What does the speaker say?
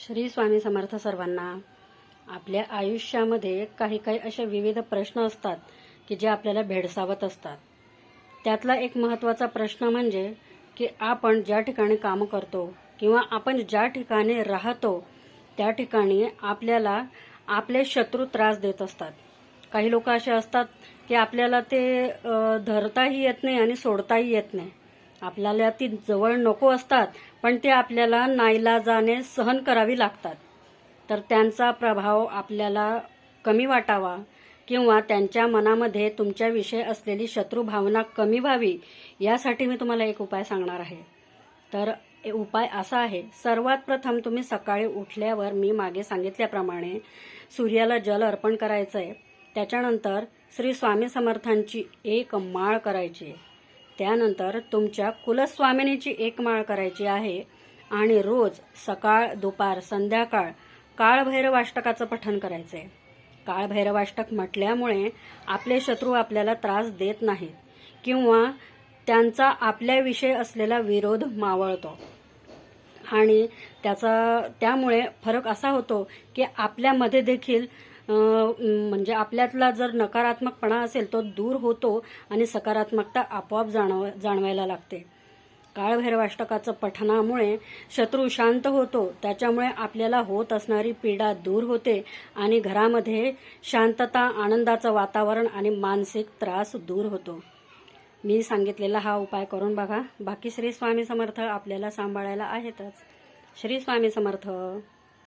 श्री स्वामी समर्थ सर्वांना आपल्या आयुष्यामध्ये काही काही असे विविध प्रश्न असतात की जे आपल्याला भेडसावत असतात. त्यातला एक महत्त्वाचा प्रश्न म्हणजे की आपण ज्या ठिकाणी काम करतो किंवा आपण ज्या ठिकाणी राहतो त्या ठिकाणी आपल्याला आपले शत्रू त्रास देत असतात. काही लोक असे असतात की आपल्याला ते धरताही येत नाही आणि सोडताही येत नाही. आपल्याला ती जवळ नको असतात पण ते आपल्याला नाईलाजाने सहन करावी लागतात. तर त्यांचा प्रभाव आपल्याला कमी वाटावा किंवा त्यांच्या मनामध्ये तुमच्याविषयी असलेली शत्रू भावना कमी व्हावी यासाठी मी तुम्हाला एक उपाय सांगणार आहे. तर उपाय असा आहे सर्वात प्रथम तुम्ही सकाळी उठल्यावर मी मागे सांगितल्याप्रमाणे सूर्याला जल अर्पण करायचं आहे त्याच्यानंतर श्री स्वामी समर्थांची एक माळ करायची आहे. त्यानंतर तुमच्या कुलस्वामिनीची एक माळ करायची आहे आणि रोज सकाळ दुपार संध्याकाळ काळभैरवाष्टकाचं पठण करायचं आहे काळभैरवाष्टक म्हटल्यामुळे आपले शत्रू आपल्याला त्रास देत नाहीत किंवा त्यांचा आपल्याविषयी असलेला विरोध मावळतो. आणि त्याचा त्यामुळे फरक असा होतो की आपल्यामध्ये देखील म्हणजे आपल्यातला जर नकारात्मकपणा असेल तो दूर होतो आणि सकारात्मकता आपोआप जाणव जाणवायला लागते. काळभैरवाष्टकाचं पठणामुळे शत्रू शांत होतो त्याच्यामुळे आपल्याला होत असणारी पीडा दूर होते आणि घरामध्ये शांतता आनंदाचं वातावरण आणि मानसिक त्रास दूर होतो. मी सांगितलेला हा उपाय करून बघा. बाकी श्री स्वामी समर्थ आपल्याला सांभाळायला आहेतच. श्री स्वामी समर्थ.